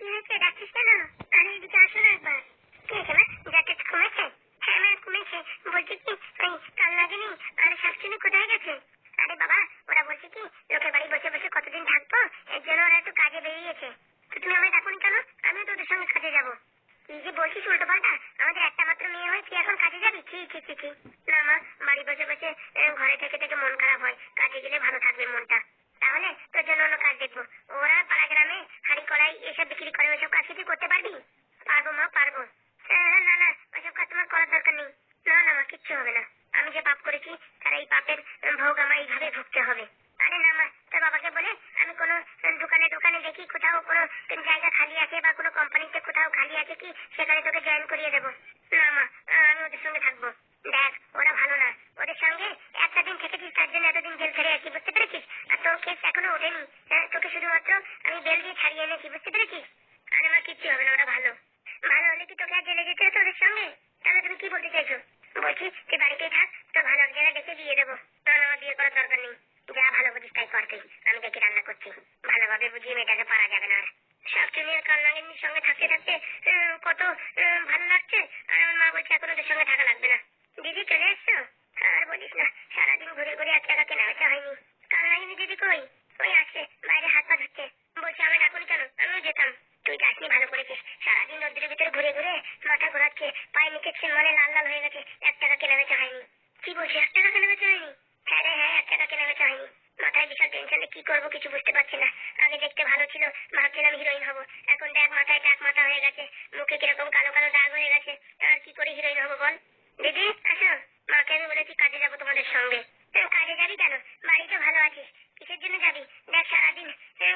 হ্যাঁ মা কমেছে বলছি কি, ওই কাল লাগেনি আর শাকচুনি কোথায় গেছে? আরে বাবা, ওরা বলছে কি, লোকের বাড়ি বসে বসে কতদিন থাকব? এর জন্য ওরা একটু কাজে বেরিয়েছে। তো তুমি আমায় ডাকুনি কেন? আমিও তো সঙ্গে যাব। যে বলছিস আমাদের একটা মাত্র মেয়ে হয়ে তুই এখন যাবি? না বাড়ি বসে বসে ঘরে থেকে থেকে মন খারাপ হয়। কাজে গেলে ভালো থাকবে মনটা। তাহলে তোর জন্য অন্য কাজ দেখব। ওরা পাড়া গ্রামে কড়াই এসব বিক্রি করে ওইসব কাজ কি তুই করতে পারবি? পারব মা পারব। হ্যাঁ, না না ওইসব কাজ তোমার করার দরকার নেই। না না মা কিচ্ছু হবে না। আমি যে পাপ করেছি তার এই পাপের ভোগ আমার এইভাবে ভুগতে হবে। আরে না মা তোর বাবাকে বলে আমি কোনো দোকানে দোকানে দেখি কোথাও কোনো জায়গা খালি আছে বা কোনো কোম্পানিতে কোথাও খালি আছে কি সেখানে তোকে জয়েন করিয়ে দেবো। না মা আমি ওদের সঙ্গে থাকব। দেখ ওরা ভালো না। ওদের সঙ্গে একটা দিন থেকেছিস তার জন্য এতদিন জেল ছেড়ে আছি বুঝতে পেরেছিস? তোর কেস এখনও ওঠেনি। হ্যাঁ, তোকে শুধুমাত্র আমি বেল দিয়ে ছাড়িয়ে এনেছি বুঝতে পেরেছিস? আরে আমার কিচ্ছু হবে না ওরা ভালো। ভালো হলে কি তোকে আর জেলে যেতে হতো ওদের সঙ্গে? তাহলে তুমি কি বলতে চাইছো? বলছি তুই বাড়িতেই থাক তো ভালো এক জায়গায় দেখে বিয়ে দেবো। তখন আমার বিয়ে করার দরকার নেই। যা ভালো বুঝিস তাই কর তুই। আমি দেখি রান্না করছি। ভালোভাবে বুঝিয়ে মেয়েটাকে পারা যাবে না আর। কালনাগিনীর সঙ্গে থাকতে থাকতে কত ভালো লাগছে? আর আমার মা বলছে এখন ওদের সঙ্গে থাকা লাগবে না। দিদি চলে এসছো? আর বলিস না সারাদিন ঘুরে ঘুরে এক টাকা কেনা বেচা হয়নি। কালনাগিনী দিদি কই? ওই আছে? বাইরে হাত পা ধুচ্ছে বলছে আমি ডাকুনি কেন? আমিও যেতাম। তুই যাসনি, ভালো করেছিস। সারাদিন রোদ্রের ভিতরে ঘুরে ঘুরে মাথা ঘোরাচ্ছে। পায়ে নিচে মানে লাল লাল হয়ে গেছে। এক টাকা কেনা বেচা হয়নি। কি বলছিস? এক টাকা কেনা বেচা হয়নি? হ্যাঁ রে হ্যাঁ এক টাকা কেনা বেচা হয়নি। মাথায় বিশাল টেনশন কি করব কিছু বুঝতে পারছি না। আগে দেখতে ভালো ছিল, ভাবছিলাম হিরোইন হব। এখন দেখ, মাথায় টাক মাথা হয়ে গেছে। মুখে কীরকম কালো কালো দাগ হয়ে গেছে। আর কি করে হিরোইন হব বল? দিদি, আসো। মাকে আমি বলেছি কাজে যাব তোমাদের সঙ্গে। কাজে যাবি কেন? বাড়িতে ভালো আছিস। কিসের জন্য যাবি? দেখ, সারাদিন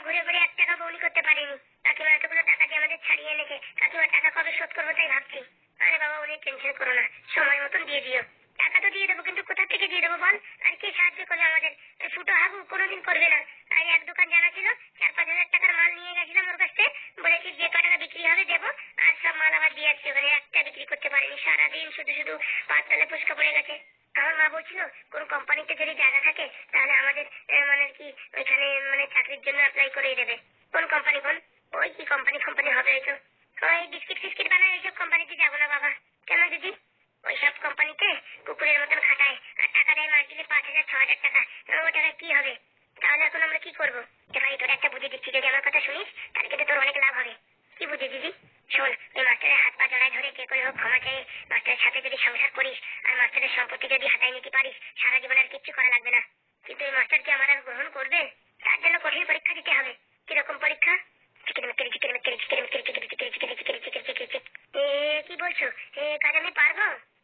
ঘুরে ঘুরে এক টাকা বউনি করতে পারিনি। কাকিমা এতগুলো টাকা দিয়ে আমাদের ছাড়িয়ে এনেছে। কাকিমার টাকা কবে শোধ করব তাই ভাবছি। আরে বাবা অনেক টেনশন করো না। সময় মতন দিয়ে দিও। টাকা তো দিয়ে দেবো, কিন্তু কোথা থেকে দিয়ে দেবো বল? আর কে সাহায্য করবে আমাদের? ফুটো হাবু কোনোদিন করবে না। আর এক দোকান জানা ছিল, চার পাঁচ হাজার টাকার মাল নিয়ে গেছিলাম ওর কাছ বলেছি, যে টাকা বিক্রি হবে দেবো। আর সব মাল আবার দিয়ে আসছে। ওখানে একটা বিক্রি করতে পারিনি। সারাদিন শুধু শুধু পাঁচতলে ফুসকা পড়ে গেছে। আমার মা বলছিল, কোন কোম্পানিতে যদি জায়গা থাকে, তাহলে আমাদের মানে কি, ওইখানে মানে চাকরির জন্য অ্যাপ্লাই করে দেবে। কোন কোম্পানি বল? ওই কি কোম্পানি কোম্পানি হবে হয়তো ওই বিস্কিট ফিস্কিট বানায় এইসব কোম্পানিতে যাব না বাবা। কেন দিদি? ওইসব কোম্পানিতে কুকুরের মতন খাটায়, আর টাকা দেয় মাস দিলে পাঁচ হাজার, ছ হাজার টাকা। ও টাকা কি হবে? তাহলে এখন আমরা কি করব? ভাই, তোর একটা বুদ্ধি দিচ্ছি, যদি আমার কথা শুনিস, তাহলে কিন্তু তোর অনেক লাভ হবে। কি বুদ্ধি দিদি? শোন ওই মাস্টারের হাত পা জড়ায় ধরে যে করে হোক ক্ষমা চেয়ে মাস্টারের সাথে যদি সংসার করিস আর মাস্টারের সম্পত্তি যদি হাতায় নিতে পারিস, সারা জীবন আর কিচ্ছু করা লাগবে না। কিন্তু এই মাস্টার কি আমার আর গ্রহণ করবে? তার জন্য কঠিন পরীক্ষা দিতে হবে। কীরকম পরীক্ষা? কি বলছো? কাজ আমি পারব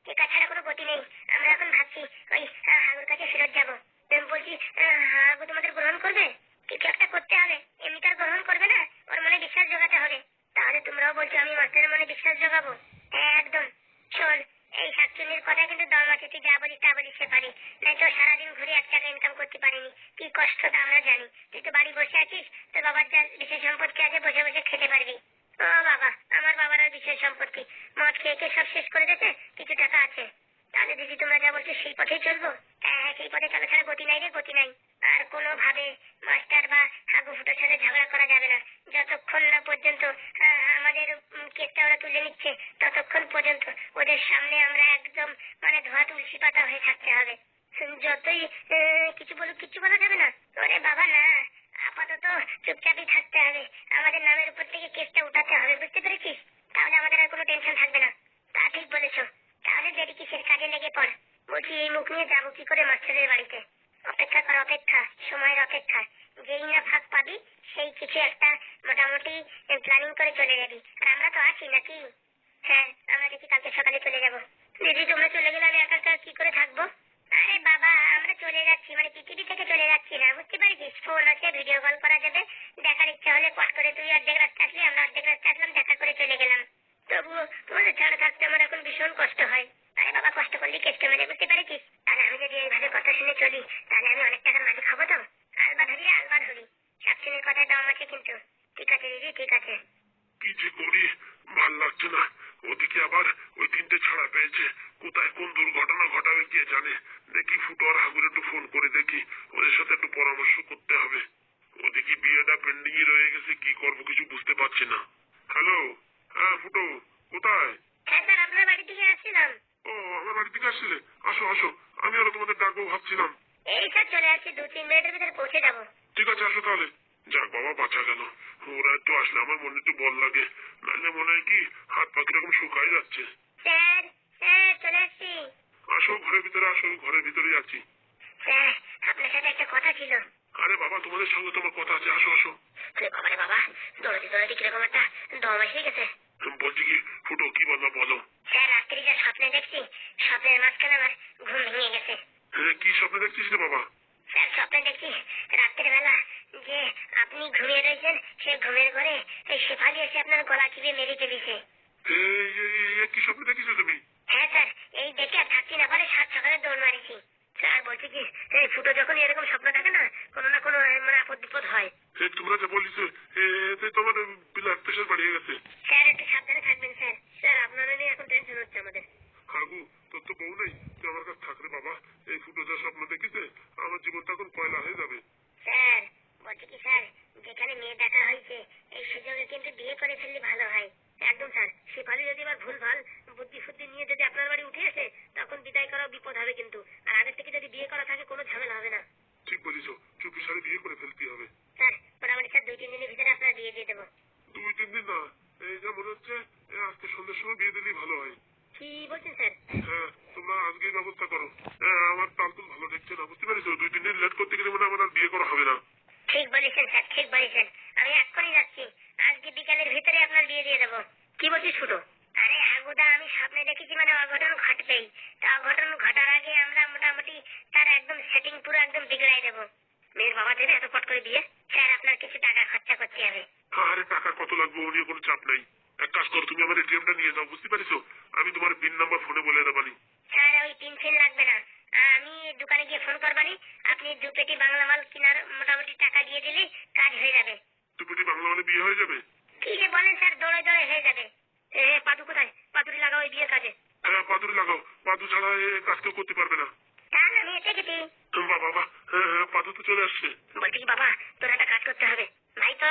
এ কাজ ছাড়া কোনো গতি নেই আমরা এখন ভাবছি ওই আহ, হাগুর কাছে ফেরত যাব আমি বলছি আহ, হাগু তোমাদের গ্রহণ করবে কিছু একটা করতে হবে এমনি তার গ্রহণ করবে না ওর মনে বিশ্বাস জোগাতে হবে তাহলে তোমরাও বলছো আমি মাস্টারের মনে বিশ্বাস জোগাবো হ্যাঁ একদম শোন এই শাকচুনির কথা কিন্তু দম আছে তুই যা বলিস তা বলিস সে পারি নাই তো সারাদিন ঘুরে এক টাকা ইনকাম করতে পারিনি। কি কষ্ট তা আমরা জানি। তুই তো বাড়ি বসে আছিস, তোর বাবার যা বিশেষ সম্পত্তি আছে, বসে বসে খেতে পারবি। ও বাবা, আমার বাবার আর বিশেষ সম্পত্তি। মদ খেয়ে খেয়ে সব শেষ করে দিতে কিছু টাকা আছে। তাহলে দিদি, তোমরা যা বলছো সেই পথেই চলবো? হ্যাঁ হ্যাঁ সেই পথে চলা, ছাড়া গতি নাই রে, গতি নাই। আর কোনো ভাবে মাস্টার বা হাগু ফুটোর সাথে ঝগড়া করা যাবে না। যতক্ষণ না পর্যন্ত আমাদের কেসটা ওরা তুলে নিচ্ছে, ততক্ষণ পর্যন্ত ওদের সামনে আমরা একদম মানে ধোয়া তুলসী পাতা হয়ে থাকতে হবে। যতই কিছু বলুক, কিছু বলা যাবে না। ওরে বাবা না, আপাতত চুপচাপই থাকতে হবে। আমাদের নামের উপর থেকে কেসটা উঠাতে হবে, বুঝতে পেরেছিস? তাহলে আমাদের আর কোনো টেনশন থাকবে না। তা ঠিক বলেছ। তাহলে দেরি কিসের কাজে লেগে পড়। বলছি এই মুখ নিয়ে যাব কি করে মাস্টারের বাড়িতে। অপেক্ষা কর, অপেক্ষা, সময়ের অপেক্ষা। যেই না ফাঁক পাবি, সেই কিছু একটা মোটামুটি প্ল্যানিং করে চলে যাবি। আর আমরা তো আছি নাকি? হ্যাঁ আমরা দেখি কালকে সকালে চলে যাব। দিদি, তোমরা চলে গেলে আমি একা একা কি করে থাকব আরে বাবা আমরা চলে যাচ্ছি মানে পৃথিবী থেকে চলে যাচ্ছি না, বুঝতে পারছিস? ফোন আছে ভিডিও কল করা যাবে। দেখার ইচ্ছা হলে পট করে তুই অর্ধেক রাস্তা আসলি আমরা অর্ধেক রাস্তা আসলাম দেখা করে চলে গেলাম। তবুও তোমাদের ছাড়া থাকতে আমার এখন ভীষণ কষ্ট হয়। আরে বাবা, কষ্ট করলে কেষ্ট মেরে বুঝতে পেরেছিস? তাহলে আমি যদি এইভাবে কথা শুনে চলি, তাহলে আমি অনেক টাকার মালিক হব তো? আলবা ধরি আলবা ধরি শাকচুনির কথায় দাম আছে কিন্তু। ঠিক আছে, দিদি, ঠিক আছে। কি যে করি, ভালো লাগছে না। ওদিকে আবার ওই তিনটে ছাড়া পেয়েছে? কোথায় কোন দুর্ঘটনা ঘটাবে কে জানে? দেখি ফুটো আর হাগুর একটু ফোন করে দেখি। ওদের সাথে একটু পরামর্শ করতে হবে। ওদিকে বিয়েটা পেন্ডিং রয়ে গেছে কি করব কিছু বুঝতে পারছি না। হ্যালো হ্যাঁ ফুটো কোথায়? হ্যাঁ আপনার বাড়ি থেকে আসছিলাম। ও আমার বাড়ি থেকে আসছিলে? আসো আসো। আমি আরও তোমাদের ডাকবো ভাবছিলাম। এই স্যার চলে আসছি দু তিন মিনিটের ভিতরে পৌঁছে যাব। ঠিক আছে আসো তাহলে। যাক বাবা বাঁচা গেল। ওরা একটু আসলে আমার মনে একটু বল লাগে। নাহলে মনে হয় কি হাত পা কীরকম শুকাই যাচ্ছে? স্যার স্যার চলে আসছি। আসো ঘরের ভিতরে আসো ঘরের ভিতরেই আছি। স্যার আপনার সাথে একটা কথা ছিল। আরে বাবা তোমাদের সঙ্গে তোমার কথা আছে আসো আসো। বাবা রে বাবা দৌড়াতে দৌড়াতে কীরকম একটা দম এসে গেছে। বলছি কি ফুটো কি বলবা বলো। স্যার রাত্রি যা স্বপ্নে দেখছি স্বপ্নের মাঝখানে আমার ঘুম ভেঙে গেছে। হ্যাঁ কি স্বপ্ন দেখছিস রে বাবা? স্যার স্বপ্নে দেখছি রাত্রের বেলা যে ঘুমিয়ে রয়েছেন সে ঘুমের ঘরে শেফালি এসে আপনার গলা চিপে মেরে ফেলেছে। কি স্বপ্ন দেখিছো তুমি? হ্যাঁ স্যার এই দেখে আর থাকতে না পারে সাত সকালে দৌড় মারিছি। স্যার বলছি কি এই ফুটো যখন এরকম স্বপ্ন থাকে না কোনো না কোনো মানে আপদ বিপদ হয়। তোমরা যে এতে তোমার ব্লাড প্রেশার বাড়িয়ে গেছে। স্যার একটু সাবধানে থাকবেন স্যার। স্যার আপনারা নিয়ে এখন টেনশন হচ্ছে আমাদের। হাগু তোর তো বউ নেই। তুই আমার কাছে থাকলে বাবা এই ফুটো যা স্বপ্ন দেখিছে আমার জীবনটা এখন পয়লা হয়ে যাবে স্যার বলছি কি স্যার মেয়ে দেখা হয়েছে এই সুযোগে কিন্তু বিয়ে করে ফেললে ভালো হয়। একদম স্যার শেফালি যদি এবার ভুল ভালো বুদ্ধি ফুদ্ধি নিয়ে যদি আপনার বাড়ি উঠে আসে তখন বিদায় করা বিপদ হবে কিন্তু। আর আগের থেকে যদি বিয়ে করা থাকে কোনো ঝামেলা হবে না। ঠিক বলিস চুপি সারে বিয়ে করে ফেলতে হবে। স্যার মোটামুটি স্যার দুই তিন দিনের ভিতরে আপনার বিয়ে দিয়ে দেবো। দুই তিন দিন না এই যা মনে হচ্ছে আজকে সন্ধ্যের সময় বিয়ে দিলেই ভালো হয়। কি বলছেন স্যার? হ্যাঁ তোমরা আজকেই ব্যবস্থা করো। হ্যাঁ আমার তালতুল ভালো দেখছে না বুঝতে পারিস দুই তিন দিন লেট করতে গেলে মনে আমার আর বিয়ে করা হবে না। ঠিক বলেছেন স্যার ঠিক বলেছেন। আমি এক্ষুনি যাচ্ছি। আজকে বিকালের ভিতরে আপনার বিয়ে দিয়ে দেবো। কি বলছিস ছোট আরে হাগুদা আমি স্বপ্নে দেখেছি মানে অঘটন ঘটবেই। তা অঘটন ঘটার আগে আমরা মোটামুটি তার একদম সেটিং পুরো একদম বিগড়াই দেবো। মেয়ের বাবা দেবে এত পট করে বিয়ে? স্যার আপনার কিছু টাকা খরচা করতে হবে। আরে টাকা কত লাগবে ও নিয়ে কোনো চাপ নাই। এক কাজ করো তুমি আমার এটিএমটা নিয়ে যাও বুঝতে পারিস আমি তোমার পিন নাম্বার ফোনে বলে দেবানি স্যার ওই তিন ফিন লাগবে না। আমি দোকানে গিয়ে ফোন করবানি। আপনি দু পেটি বাংলা মাল কেনার দিয়ে দিলে কাজ হয়ে যাবে। দুপুরি বাংলা মানে বিয়ে হয়ে যাবে? কি যে বলেন স্যার দৌড়ে দৌড়ে হয়ে যাবে। এ পাদু কোথায়? পাদুরি লাগাও ওই বিয়ের কাজে। হ্যাঁ পাদুরি লাগাও। পাদু ছাড়া এ কাজ কেউ করতে পারবে না। তা আমি এসে গেছি। বাবা বাবা হ্যাঁ হ্যাঁ পাদু তো চলে আসছে। বলছি কি বাবা তোর একটা কাজ করতে হবে। ভাই তো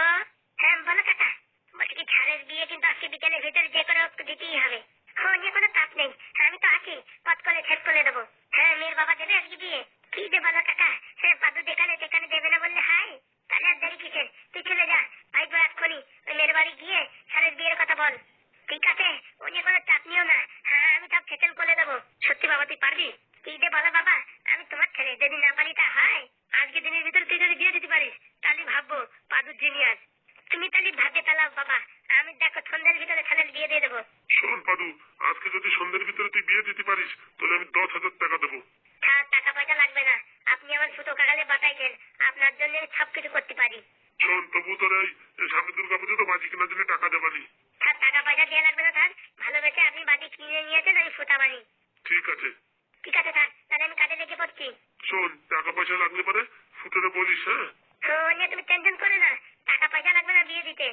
হ্যাঁ বলো কাকা বলছি কি ছাড়ের বিয়ে কিন্তু আজকে বিকেলের ভিতরে যে করে দিতেই হবে। ও নিয়ে কোনো চাপ নেই। আমি তো আছি। পথ করে ছেদ করে দেবো। হ্যাঁ মেয়ের বাবা দেবে আজকে বিয়ে। কি যে বলো কাকা হ্যাঁ পাদু যেখানে যেখানে দেবে না বললে হাই তাহলে দেরি কিসের? তুই চলে যা। ভাই তো এক্ষুনি। ওই মেয়ের বাড়ি গিয়ে ছাড়ের বিয়ের কথা বল। ঠিক আছে? ও নিয়ে কোনো চাপ নিও না। হ্যাঁ আমি সব সেটেল করে দেবো। সত্যি বাবা তুই পারবি? কি যে বলো বাবা আমি তোমার ছেলে। যদি না পারি তা হয়। আজকে দিনের ভিতরে তুই যদি বিয়ে দিতে পারিস তাহলে ভাববো পাদুর জিনিয়াস তুমি তাহলে ভাবতে পেলাম বাবা। আমি দেখো সন্ধ্যের ভিতরে ছেলের বিয়ে দিয়ে দেবো। শোন পাদু আজকে যদি সন্ধ্যের ভিতরে তুই বিয়ে দিতে পারিস তাহলে আমি দশ হাজার টাকা দেবো। থাক টাকা পয়সা লাগবে না। আপনি আমার ছোট কাকালে বাতাইছেন আপনার জন্য সব কিছু করতে পারি। শোন তবু তোর এই সামনে দুর্গা পুজো তো বাজি কেনার জন্য টাকা দেবানি। টাকা পয়সা লাগবে না থাক ভালোবেসে আপনি বাড়ি কিনে নিয়েছেন আমি ফোটা বানি ঠিক আছে। ঠিক আছে থাক তাহলে আমি কাজে লেগে পড়ছি। শোন টাকা পয়সা লাগলে পরে ফুটোরে বলিস হ্যাঁ? তুমি টেনশন করে না। টাকা পয়সা লাগবে না বিয়ে দিতে।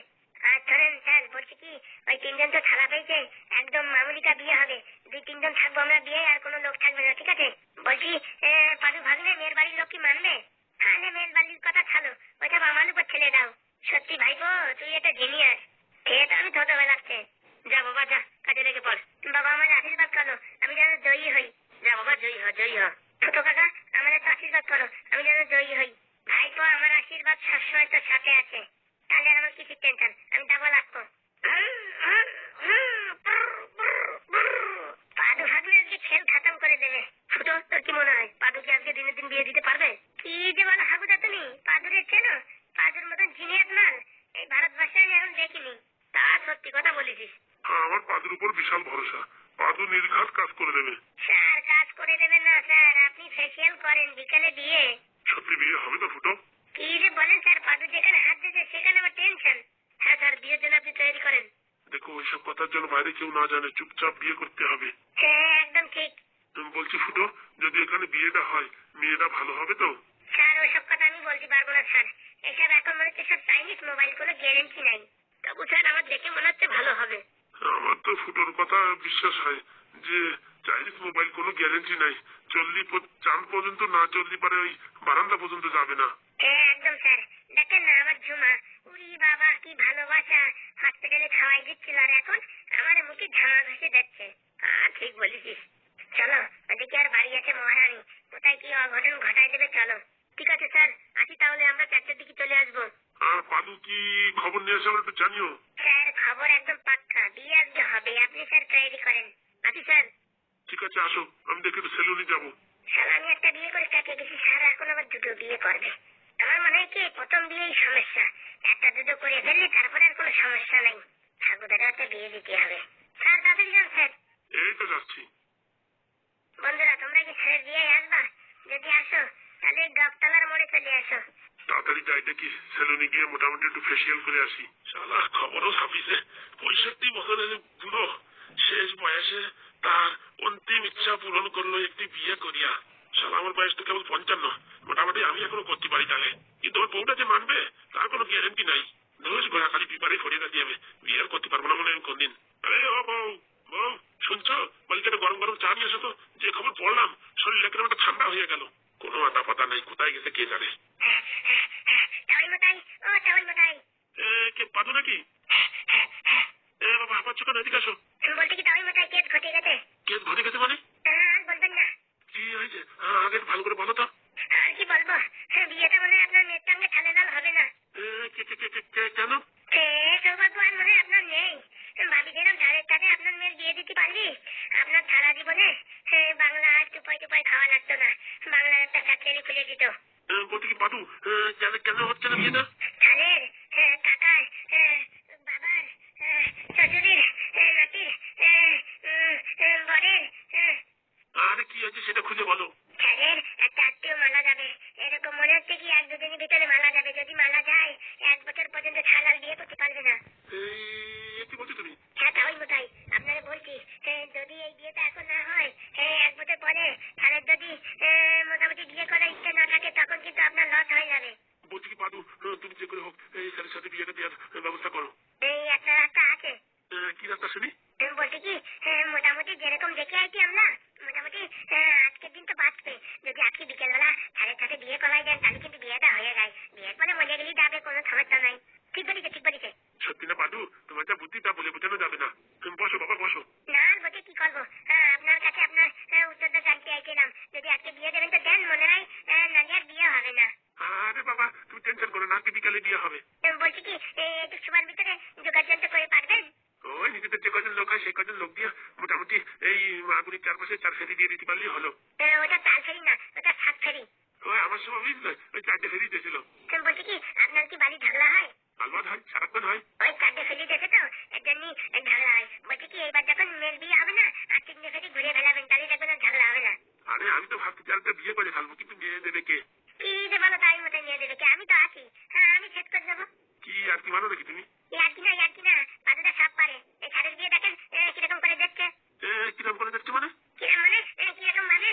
ধরেন স্যার বলছি কি, ওই তিনজন তো ছাড়া পেয়েছে, একদম মামুলিকা বিয়ে হবে। দুই, তিনজন থাকব আমরা বিয়ে, আর কোনো লোক থাকবে না, ঠিক আছে? বলছি পাদু ভাগলে মেয়ের বাড়ির লোক কি মানবে? আরে, মেয়ের বাড়ির কথা ছাড়ো, ওইটা আমার উপর ছেড়ে দাও। সত্যি ভাইপো, তুই একটা জিনিয়াস তো আমি ছোটবেলাতে যা, বাবা, যা, কাজে লেগে পড়। বাবা, আমার আশীর্বাদ করো, আমি যেন জয়ী হই। যা, বাবা, জয়ী হ জয়ী হ। ছোট কাকা আমাদের তো আশীর্বাদ করো, আমি যেন জয়ী হই। ভাইপো, আমার আশীর্বাদ সবসময় তোর সাথে আছে। তাহলে আমার কিছু টেনশন আমি যাব লাগবো পাদু ভাগলে আজকে খেল খতম করে দেবে। ফুটো তোর কি মনে হয় পাদু কি আজকে দিনে দিন বিয়ে দিতে পারবে? কি যে বলো হাগুদা তুমি? পাদুরে চেনো? পাদুর মতন জিনিয়াস মাল এই ভারতবর্ষে আমি এখন দেখিনি। তা সত্যি কথা বলেছিস। আমার পাদুর উপর বিশাল ভরসা। পাদু নির্ঘাত কাজ করে দেবে। স্যার কাজ করে দেবেন না স্যার। আপনি ফেসিয়াল করেন বিকালে বিয়ে। সত্যি বিয়ে হবে তো ফুটো? কি যে বলেন স্যার পাদু যেখানে হাত সেখানে আমার টেনশন হ্যাঁ স্যার বিয়ের জন্য আপনি তৈরি করেন। দেখো ওইসব কথার জন্য বাইরে কেউ না জানে চুপচাপ বিয়ে করতে হবে। হ্যাঁ একদম ঠিক। তুমি বলছি ফুটো যদি এখানে বিয়েটা হয় মেয়েটা ভালো হবে তো? স্যার ওসব কথা আমি বলতে পারব না স্যার। এসব এখন মনে হচ্ছে সব চাইনিজ মোবাইল কোনো গ্যারেন্টি নাই। তবু স্যার আমার দেখে মনে হচ্ছে ভালো হবে। আমার তো ফুটোর কথা বিশ্বাস হয় যে চাইনিজ মোবাইল কোনো গ্যারেন্টি নাই। চল্লি চাঁদ পর্যন্ত না চললি পারে ওই বারান্দা পর্যন্ত যাবে না। হ্যাঁ একদম স্যার। দেখেন না আমার ঝুমা। উরি বাবা কি ভালোবাসা। থেকে খাওয়াই দিচ্ছিল আর এখন আমার মুখে ঝামা ঘষে হ্যাঁ ঠিক বলেছিস। চলো ওদিকে আর বাড়ি আছে মহারানী। কোথায় কি অঘটন ঘটাই দেবে চলো। ঠিক আছে স্যার আসি তাহলে আমরা চারটের দিকে চলে আসব। পাদু কি খবর নিয়ে আসে একটু জানিও। স্যার খবর একদম পাক্কা। বিয়ে আজকে হবে। আপনি স্যার তৈরি করেন। আসি স্যার। ঠিক আছে আসো। আমি দেখি সেলুনে যাব। স্যার আমি একটা বিয়ে করে কাটিয়ে গেছি স্যার এখন আবার দুটো বিয়ে করবে। মনে হয় কি প্রথম বিয়েই সমস্যা। একটা দুটো করে ফেললে তারপরে আর কোনো সমস্যা নাই। ঠাকুরেরও একটা বিয়ে দিতে হবে। স্যার তাড়াতাড়ি যান স্যার। এই তো যাচ্ছি। বন্ধুরা তোমরা কি স্যারের বিয়ে আসবা? যদি আসো তাহলে গপতলার মোড়ে চলে আসো। তাড়াতাড়ি যাই দেখি সেলুনে গিয়ে মোটামুটি একটু ফেসিয়াল করে আসি। শালা খবরও ছাপিছে। পঁয়ষট্টি বছরের বুড়ো শেষ বয়সে তার অন্তিম ইচ্ছা পূরণ করল একটি বিয়ে করিয়া। শালা আমার বয়স তো কেবল পঞ্চান্ন। মোটামুটি আমি এখনও করতে পারি তাহলে। কিন্তু ওর বউটা যে মানবে তার কোনো গ্যারেন্টি নাই। দোষ গোড়া খালি পিপারে ফরিয়ে দিয়ে যাবে বিয়ে করতে পারব না মনে হয় আমি কোনদিন। আরে ও বউ বউ শুনছো? একটা গরম গরম চা নিয়ে এসো তো। যে খবর পড়লাম কীরকম একটা ঠান্ডা হয়ে গেল। কোনো আতা পাতা নাই কোথায় গেছে কে জানে? কে পাদু নাকি? এ বাবা আমার চোখে আসো। বলতে কি তাই মোটাই কেস ঘটে গেছে? কেস ঘটে গেছে মানে? বলবেন না। কি হয়েছে? হ্যাঁ, আগে ভালো করে বলো তো আর কি বলব বিয়েটা মনে হয় আপনার মেয়ের সঙ্গে ঠালে লাল হবে না এ, কে- কে- কে- কে- কে- কেন এ, সৌভাগ্য আর মনে হয় আপনার নেই ভাবিছিলাম ধারের কাছে আপনার মেয়ের বিয়ে দিতে পারলি আপনার সারা জীবনে এ, বাংলা আর টুপাই টুপাই খাওয়া লাগতো না বাংলার একটা চাকরি খুলে দিত এ, বলতে কি পাদু এ, কেন কেন হচ্ছে না বিয়েটা ছালের এ, কাকার এ, বাবার এ, শ্বশুরের এ, নাতির এ, উম, এ, বরের এ, আরে কি হয়েছে সেটা খুঁজে বলো ছালের একটা আত্মীয় মারা যাবে এরকম মনে হচ্ছে কি এক দুদিনের ভিতরে মারা যাবে যদি মারা যায় এক বছর পর্যন্ত ছাল আর বিয়ে করতে পারবে না এই, এ কি বলছো তুমি হ্যাঁ তাই মোটাই আপনারা বলছি এ, যদি এই বিয়েটা এখন না হয় এ, এক বছর পরে ছালের যদি এ, মোটামুটি বিয়ে করার ইচ্ছে না থাকে তখন কিন্তু আপনার লস হয়ে যাবে বলছি কি পাদু এ, তুমি যে করে হোক এই স্যারের সাথে বিয়েটা দেওয়ার এ, ব্যবস্থা করো এই একটা রাস্তা আছে এ, কি রাস্তা শুনি আমি বলছি কি এ, মোটামুটি যেরকম দেখে আইছি আমরা মোটামুটি এ, আজকের দিন তো বাঁচবে যদি আজকে বিকেলবেলা ছাড়ের সাথে বিয়ে করাই দেন তাহলে কিন্তু বিয়েটা হয়ে যায় বিয়ের পরে মরে গেলেই যাবে কোনো সমস্যা নাই ঠিক বলিছে ঠিক বলিছে সত্যি না পাদু তোমার যা বুদ্ধি তা বলে বোঝানো যাবে না তুমি বসো বাবা বসো না আর বলতে কি করব হ্যাঁ, আপনার কাছে আপনার এ, উত্তরটা জানতে আইছিলাম যদি আজকে বিয়ে দেবেন তো দেন মনে হয় এ, নাহলে আর বিয়ে হবে না আরে বাবা তুমি টেনশন করো না আজকে বিকালে বিয়ে হবে আমি বলছি কি এ, একটু সময়ের ভিতরে যোগাযোগ করে পারবেন ওই নিজেদের যে কজন লোক হয় সেই কজন লোক দিয়ে মোটামুটি এই আগুনের চারপাশে চার ফেরি দিয়ে দিতে পারলেই হলো এ, ওটা তাল ফেরি না ওটা সাত ফেরি ওই আমার সময় বুঝলে ওই চারটে ফেরি দিয়েছিল আমি বলছি কি আপনার কি বাড়ি ঝগড়া হয় আলবাদ হয় সারাক্ষণ হয় ওই চারটে ফেরি দেখে তো এর জন্যই ঝগড়া হয় বলছি কি এবার যখন মেয়ের বিয়ে হবে না আর তিনটে ফেরি ঘুরে ফেলাবেন তাহলে দেখবেন আর ঝগড়া হবে না চারটা বিয়ে করে ফেলব কিন্তু মেয়ে দেবে কে? কি যে বলো তাই মতো নিয়ে দেবে কি? আমি তো আছি। হ্যাঁ আমি সেট করে দেবো। কি আর কি মানো নাকি তুমি? ইয়ার না ইয়ার না পাদুটা সব পারে। এই ছাড়ের বিয়ে দেখেন কীরকম করে দেখছে? করে মানে? কীরকম মানে? কীরকম ভাবে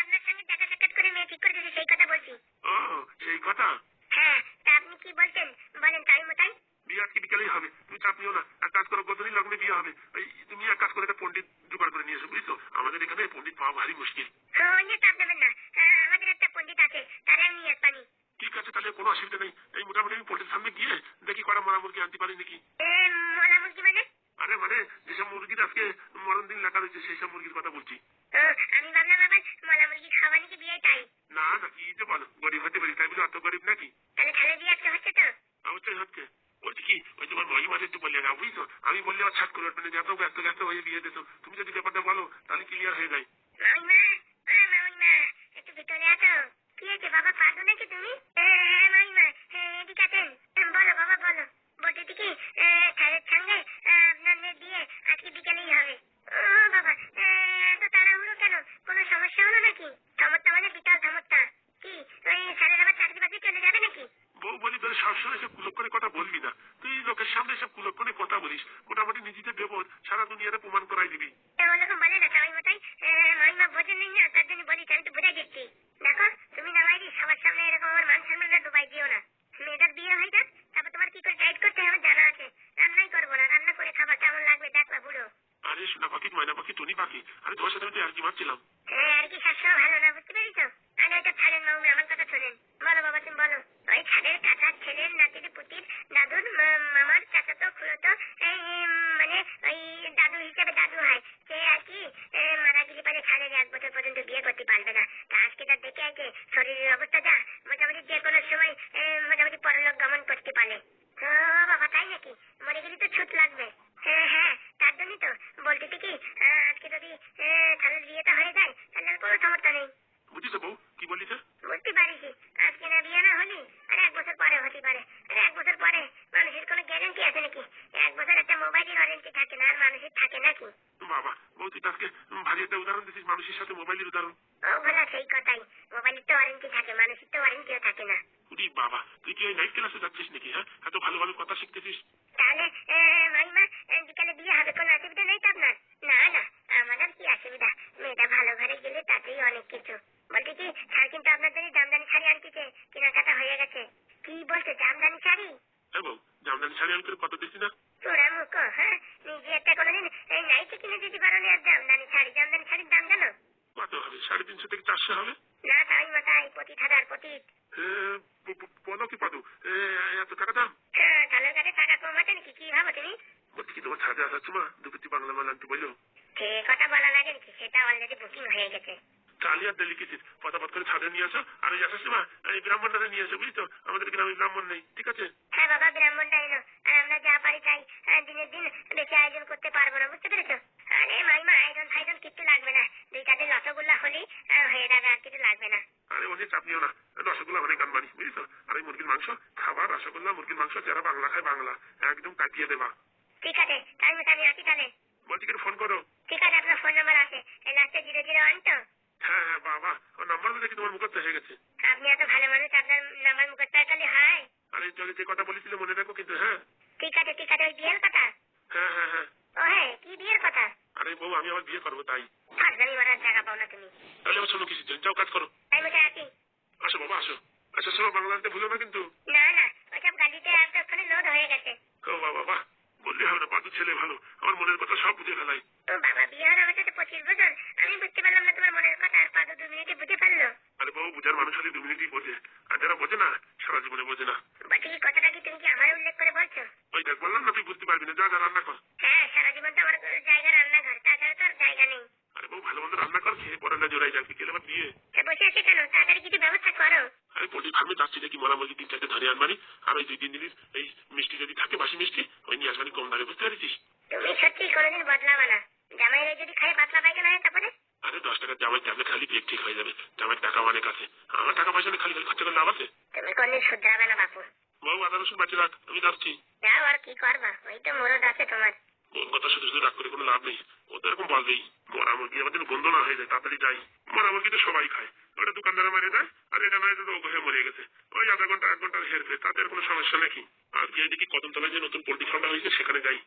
আপনার সঙ্গে দেখা সাক্ষাৎ করে মেয়ে ঠিক করে দিয়েছে সেই কথা বলছি। ও সেই কথা? হ্যাঁ তা আপনি কি বলছেন? বলেন তাই মতাই। বিয়ে আজকে বিকালেই হবে। তুমি চাপ নিও না। এক কাজ করো গতদিন লগ্নে বিয়ে হবে? তুমি এক কাজ করে একটা পণ্ডিত জোগাড় করে নিয়ে এসো বুঝছ? আমাদের এখানে পণ্ডিত পাওয়া ভারী মুশকিল। চাপ দেবেন না। আমাদের একটা পণ্ডিত আছে তারে আমি নিয়ে আসবানি ঠিক আছে তাহলে কোনো অসুবিধা নেই। এই মোটামুটি আমি সামনে গিয়ে দেখি কটা মরা মুরগি আনতে পারি নাকি। মানে? আরে মানে যেসব মুরগির আজকে মরণ দিন লেখা রয়েছে সেই সব মুরগির কথা বলছি। ও, আমি ভাবলাম আবার মলা মুরগি খাওয়া নাকি বিয়ে তাই না না কি যে বলো গরিব হতে পারি তাই বলে অত গরিব নাকি? তাহলে আজকে হচ্ছে তো? অবশ্যই হচ্ছে। বলছি কি? ওই তোমার মহিমা একটু বললে না বুঝছ? আমি বললে আমার ছাট করে উঠবে এত ব্যস্ত ব্যস্ত হয়ে বিয়ে দিতো তুমি যদি ব্যাপারটা বলো, তাহলে ক্লিয়ার হয়ে যায়। মামিমা ও সবসময় সব কুলক্ষণে কথা বলবি না। তুই লোকের সামনে সব কুলক্ষণে কথা বলিস। মোটামুটি নিজেদের বিপদ সারা দুনিয়াতে প্রমাণ করাই দিবি। আমি দেখো তুমি না মাইরি সবার সামনে এরকম আমার মান সম্মানটা ডুবাই দিও না। মেয়েটার বিয়ে হয়ে যাক তারপর তোমার কি করে গাইড করতে হবে জানা আছে। রান্নাই করব না রান্না করে খাবার কেমন লাগবে দেখবা বুড়ো। আরে সোনা পাখি ময়না পাখি টনি পাখি আরে তোমার সাথে আর কি মারছিলাম আর কি শাশুড়ি ভালো না বুঝতে পেরেছ? আনারটা ছাড়েন মাউমি আমার কথা শোনেন। বলো বাবা তুমি বলো। ওই ছাড়ের কাকা ছেলের নাতির পুতির দাদুর মামার চাচাতো খুলতো মানে ওই দাদু হিসেবে দাদু হয়। সে আর কি মারা গেলে পারে ছাড়ের এক বছর পর্যন্ত বিয়ে করতে পারবে না। তা আজকে তার দেখে আছে, শরীরের অবস্থা যা, মোটামুটি যে কোনো সময় মোটামুটি পরলোক গমন করতে পারে বাবা, তাই নাকি? মরে গেলে তো ছুট লাগবে। হ্যাঁ হ্যাঁ তার জন্যই তো। বলতেছি কি আজকে যদি ছাড়ের বিয়েটা হয়ে যায়, তাহলে কোনো সমস্যা নেই। বুঝিস বউ? কি বলিস বুঝতে পারিস আজকে না বিয়ে না হলি আর এক বছর পরে হতে পারে। আর এক বছর পরে মানুষের কোনো গ্যারেন্টি আছে নাকি? এক বছর একটা মোবাইলের ওয়ারেন্টি থাকে না আর মানুষের থাকে নাকি? বাবা বউ তুই আজকে ভারী একটা উদাহরণ দিছিস মানুষের সাথে মোবাইলের উদাহরণ। ও ভালো সেই কথাই। মোবাইলের তো ওয়ারেন্টি থাকে মানুষের তো ওয়ারেন্টিও থাকে না। উরি বাবা তুই কি ওই নাইট ক্লাসে যাচ্ছিস নাকি হ্যাঁ? এত ভালো ভালো কথা শিখতেছিস। তাহলে মাইমা বিকালে বিয়ে হবে কোনো অসুবিধা নেই তো আপনার? না না আমার আর কি অসুবিধা? মেয়েটা ভালো ঘরে গেলে তাতেই অনেক কিছু। বলতে কি স্যার কিন্তু আপনাদের এই জামদানি শাড়ি আনতেছে। কেনাকাটা হয়ে গেছে। কি বলছে জামদানি শাড়ি? হ্যাঁ বউ জামদানি শাড়ি আমি তোর কত দিচ্ছি না? তোরা মুখো হ্যাঁ? নিজে একটা কোনোদিন এই নাইটি কিনে দিতে পারো না জামদানি শাড়ি। জামদানি শাড়ির দাম জানো কত হবে? সাড়ে তিনশো থেকে চারশো হবে? না তাই মাথায় পতিত হাজার ব- বলো কি পাদু? এত টাকা দাম? হ্যাঁ কালোর কাছে টাকা কমাতে নাকি? কি ভাবো তুমি? বলছি কি তোমার ছাদে আসাচ্ছ মা দুপুরটি বাংলা মাল আনতে বলল সে কথা বলা লাগে নাকি সেটা অলরেডি বুকিং হয়ে গেছে। আর ডেলিকেছিস পতাপত করে ছাদে নিয়ে আসো। আর ওই আসার সময় এই ব্রাহ্মণরা নিয়ে আসো বুঝছ? আমাদের গ্রামে ব্রাহ্মণ নেই ঠিক আছে? হ্যাঁ বাবা ব্রাহ্মণটা এলো আমরা যা পারি তাই দিনের দিন বেশি আয়োজন করতে পারব না বুঝতে পেরেছ? আরে মাইমা আয়োজন কিচ্ছু লাগবে না। দুই রসগোল্লা হলেই হয়ে যাবে আর কিছু লাগবে না। আরে অনেক চাপ নিও না। রসগোল্লা অনেক আনবানি বুঝছ? আর এই মুরগির মাংস খাবার রসগোল্লা মুরগির মাংস যারা বাংলা খায় বাংলা একদম কাটিয়ে দেবা। ঠিক আছে তাই আমি আসি তাহলে। বলছি ফোন করো। ঠিক আছে আপনার ফোন নাম্বার আছে। লাস্টে জিরো জিরো ওয়ান তো? হ্যাঁ হ্যাঁ বাবা ওর নাম্বার দেখি তোমার মুখস্থ হয়ে গেছে। আপনি এত ভালো মানুষ আপনার নাম্বার মুখস্থ থাকলে হয়। আরে চলে যে কথা বলেছিলে মনে রাখো কিন্তু হ্যাঁ। ঠিক আছে ঠিক আছে ওই বিয়ের কথা। হ্যাঁ হ্যাঁ হ্যাঁ। ও হ্যাঁ কি বিয়ের কথা? আরে বউ আমি আবার বিয়ে করব তাই। ফাঁসদানি মারার জায়গা পাও না তুমি। তাহলে আমার শোনো কিছু যাও কাজ করো। তাই মতো আসি আসো বাবা আসো। আচ্ছা শোনো বাংলা আনতে ভুলো না কিন্তু। না না ওইসব গাড়িতে এতক্ষণে লোড হয়ে গেছে। ও বাবা বাহ। বললে হবে না পাদু ছেলে ভালো। আমার মনের কথা সব বুঝে ফেলাই। বাবা বিয়ে হওয়ার আমার সাথে পঁচিশ বছর। আমি বুঝতে পারলাম না তোমার মনের কথা আর দু মিনিটে বুঝে ফেলল। আরে বাবু বুঝার মানুষ হলে দু মিনিটই বোঝে। আর যারা বোঝে না সারা জীবনে বোঝে না। বাকি কথাটা কি তুমি কি আমার উল্লেখ করে বলছো? ওই দেখ বললাম না তুই বুঝতে পারবি না যা যা রান্না কর হ্যাঁ সারা জীবন তো আমার জায়গা রান্নাঘর তাছাড়া তো আর জায়গা নেই। আরে বাবু ভালো মন্দ রান্না কর খেয়ে পরে না জোড়াই যাবি কেলে আবার বিয়ে। বসে আছি কেন? তাড়াতাড়ি কিছু ব্যবস্থা করো। আরে পোল্ট্রি ফার্মে যাচ্ছি দেখি মরা মুরগি তিন চারটে ধরে আনবানি। আর ওই দুই তিন দিনের এই মিষ্টি যদি থাকে বাসি মিষ্টি ওই নিয়ে আসবানি কম দামে বুঝতে পেরেছিস? তুমি সত্যি কোনোদিন বদলাবা না। জামাইরা যদি খাই পাতলা পায়খানা হয় তারপরে আরে দশ টাকার জামাই ট্যাবলেট খালি পেট ঠিক হয়ে যাবে। জামাইয়ের টাকা অনেক আছে। আমার টাকা পয়সা খালি খালি খরচা করে লাভ আছে? তুমি কোনদিন শুধরাবে না বাপু। বাবু আদা রসুন বাঁচিয়ে রাখ আমি যাচ্ছি। যাও আর কি করবা? ওই তো মরদ আছে তোমার। ওর কথা শুধু শুধু রাগ করে কোনো লাভ নেই। এরকম বলবেই মরা মুরগি আমাদের গন্ধ না হয়ে যায়? তাড়াতাড়ি যাই। মরা মুরগি তো সবাই খায়। ওটা দোকানদারা মারে দেয়, আর এটা মারে তো ওকে মরে গেছে। ওই আধা ঘণ্টা, এক ঘণ্টার হেরফের, তাতে আর কোনো সমস্যা নাকি? আজকে এদিকে কদমতলায় যে নতুন পোল্ট্রি ফার্মটা হয়েছে, সেখানে যাই।